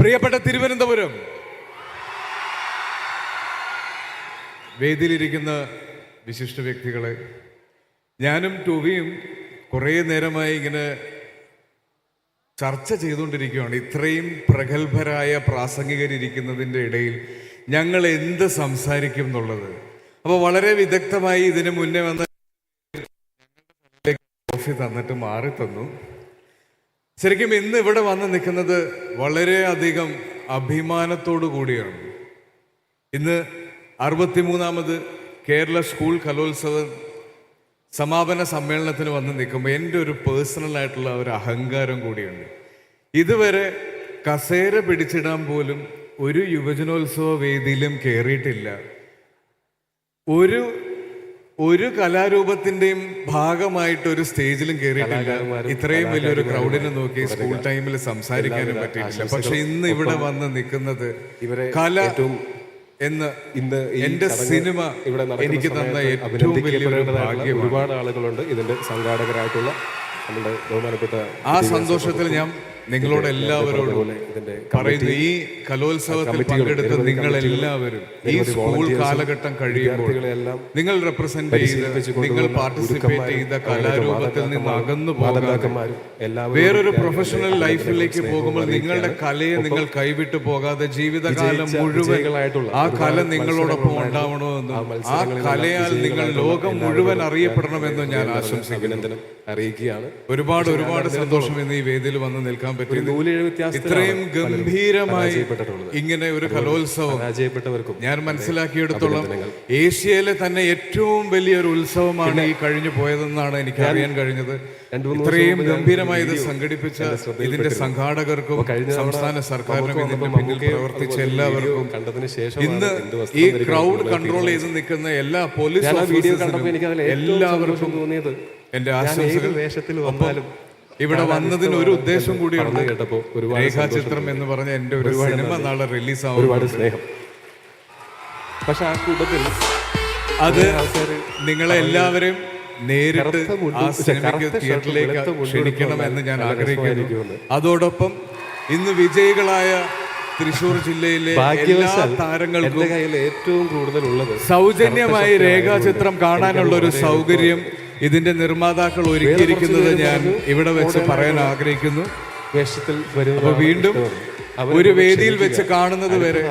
പ്രിയപ്പെട്ട തിരുവനന്തപുരം. വേദിയിലിരിക്കുന്ന വിശിഷ്ട വ്യക്തികളെ ഞാനും ടൂവിയും കുറേ നേരമായി ഇങ്ങനെ ചർച്ച ചെയ്തുകൊണ്ടിരിക്കുകയാണ്. ഇത്രയും പ്രഗത്ഭരായ പ്രാസംഗികരിക്കുന്നതിന്റെ ഇടയിൽ ഞങ്ങൾ എന്ത് സംസാരിക്കും എന്നുള്ളത്. അപ്പോൾ വളരെ വിദഗ്ധമായി ഇതിന് മുന്നേ വന്ന കോഫി തന്നിട്ട് മാറി തന്നു. ശരിക്കും ഇന്ന് ഇവിടെ വന്ന് നിൽക്കുന്നത് വളരെയധികം അഭിമാനത്തോടു കൂടിയാണ്. ഇന്ന് അറുപത്തിമൂന്നാമത് കേരള സ്കൂൾ കലോത്സവ സമാപന സമ്മേളനത്തിന് വന്ന് നിൽക്കുമ്പോൾ എന്റെ ഒരു പേഴ്സണൽ ആയിട്ടുള്ള ഒരു അഹങ്കാരം കൂടിയുണ്ട്. ഇതുവരെ കസേര പിടിച്ചിടാൻ പോലും ഒരു യുവജനോത്സവ വേദിയിലും കയറിയിട്ടില്ല. ഒരു ഒരു കലാരൂപത്തിന്റെയും ഭാഗമായിട്ട് ഒരു സ്റ്റേജിലും കയറിയിട്ടില്ല ഇത്രയും വലിയൊരു ക്രൗഡിനെ നോക്കി സ്കൂൾ ടൈമിൽ സംസാരിക്കാനും പറ്റിയിട്ടില്ല. പക്ഷെ ഇന്ന് ഇവിടെ വന്ന് നിൽക്കുന്നത് ഇവരെ കല എന്ന് ഇന്ന് എന്റെ സിനിമ ഇവിടെ എനിക്ക് തന്ന ഏറ്റവും വലിയൊരു ഭാഗ്യം ഒരുപാട് ആളുകളുണ്ട് ഇതിന്റെ സംഘാടകരായിട്ടുള്ള നമ്മുടെ ബഹുമാനപ്പെട്ട ആ സന്തോഷത്തിൽ ഞാൻ നിങ്ങളോട് എല്ലാവരോടും പറയുന്നു ഈ കലോത്സവത്തിൽ പങ്കെടുത്ത നിങ്ങൾ എല്ലാവരും ഈ സ്കൂൾ കാലഘട്ടം കഴിയുമ്പോൾ നിങ്ങൾ റെപ്രസെന്റ് ചെയ്ത് നിങ്ങൾ പാർട്ടിസിപ്പേറ്റ് ചെയ്ത കലാരൂപത്തിൽ നിന്ന് അകന്നു പോകാതെ വേറൊരു പ്രൊഫഷണൽ ലൈഫിലേക്ക് പോകുമ്പോൾ നിങ്ങളുടെ കലയെ നിങ്ങൾ കൈവിട്ടു പോകാതെ ജീവിതകാലം മുഴുവൻ ആ കല നിങ്ങളോടൊപ്പം. ഉണ്ടാവണമെന്നും ആ കലയാൽ നിങ്ങൾ ലോകം മുഴുവൻ അറിയപ്പെടണമെന്നും ഞാൻ ഞാൻ ആശംസിക്കുന്നു. അറിയിക്കുകയാണ്. ഒരുപാട് ഒരുപാട് സന്തോഷം ഇന്ന് ഈ വേദിയിൽ വന്ന് നിൽക്കാൻ ഇത്രയും ഗംഭീരമായി ഇങ്ങനെ ഒരു കലോത്സവം പരാജയപ്പെട്ടവർക്കും ഞാൻ മനസ്സിലാക്കിയെടുത്തോളം ഏഷ്യയിലെ തന്നെ ഏറ്റവും വലിയൊരു ഉത്സവമാണ് ഈ കഴിഞ്ഞു പോയതെന്നാണ് എനിക്ക് അറിയാൻ കഴിഞ്ഞത്. ഇത്രയും ഗംഭീരമായി ഇത് സംഘടിപ്പിച്ച ഇതിന്റെ സംഘാടകർക്കും സംസ്ഥാന സർക്കാരിനും ഇതിന്റെ മുന്നിൽ പിന്നിൽ പ്രവർത്തിച്ച എല്ലാവർക്കും ഇന്ന് ഈ ക്രൗഡ് കൺട്രോൾ ചെയ്ത് നിൽക്കുന്ന എല്ലാ പോലീസ് എല്ലാവർക്കും തോന്നിയത് എന്റെ ആശംസകൾ. വേഷത്തിൽ വന്നാലും ഇവിടെ വന്നതിന് ഒരു ഉദ്ദേശം കൂടിയുണ്ട്. ഉണ്ട് കേട്ടപ്പോൾ ഒരുപാട് രേഖാചിത്രം എന്ന് പറഞ്ഞ എന്റെ ഒരു സിനിമ നാളെ റിലീസ് ആവും ഒരുപാട് സ്നേഹം. പക്ഷെ ആ കൂട്ടത്തിൽ അത് നിങ്ങളെ എല്ലാവരെയും നേരിട്ട് ആ സിനിമയ്ക്ക് തിയേറ്ററിലേക്ക് ക്ഷണിക്കണം എന്ന് ഞാൻ ആഗ്രഹിക്കുന്നു. അതോടൊപ്പം ഇന്ന് വിജയികളായ തൃശൂർ ജില്ലയിലെ എല്ലാ താരങ്ങൾക്കും ഏറ്റവും കൂടുതൽ ഉള്ളത് സൗജന്യമായി രേഖാചിത്രം കാണാനുള്ള ഒരു സൗകര്യം ഇതിന്റെ നിർമ്മാതാക്കൾ ഒരുക്കിയിരിക്കുന്നത് ഞാൻ ഇവിടെ വെച്ച് പറയാൻ ആഗ്രഹിക്കുന്നു. വേഷത്തിൽ അപ്പൊ വരുന്നതാണ് വീണ്ടും ഒരു വേദിയിൽ വെച്ച് കാണുന്നത് വരെ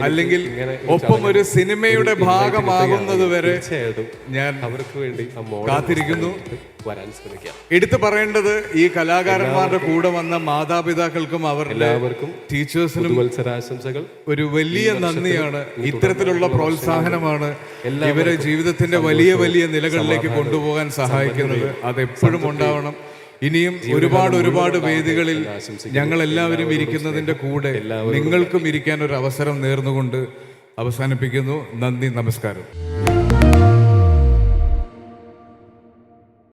അല്ലെങ്കിൽ ഒപ്പം ഒരു സിനിമയുടെ ഭാഗമാകുന്നത് വരെ ഞാൻ അവർക്ക് വേണ്ടി കാത്തിരിക്കുന്നു. വരാൻ ശ്രമിക്കാം. എടുത്തു പറയേണ്ടത് ഈ കലാകാരന്മാരുടെ കൂടെ വന്ന മാതാപിതാക്കൾക്കും അവരുടെ എല്ലാവർക്കും ടീച്ചേഴ്സിനും മത്സരാശംസകൾ ഒരു വലിയ നന്ദിയാണ്. ഇത്തരത്തിലുള്ള പ്രോത്സാഹനമാണ് ഇവരെ ജീവിതത്തിന്റെ വലിയ വലിയ നിലകളിലേക്ക് കൊണ്ടുപോകാൻ സഹായിക്കുന്നത്. അതെപ്പോഴും ഉണ്ടാവണം. ഇനിയും ഒരുപാട് ഒരുപാട് വേദികളിൽ ഞങ്ങൾ എല്ലാവരും ഇരിക്കുന്നതിന്റെ കൂടെ നിങ്ങൾക്കും ഇരിക്കാൻ ഒരു അവസരം നേർന്നുകൊണ്ട് അവസാനിപ്പിക്കുന്നു. നന്ദി നമസ്കാരം.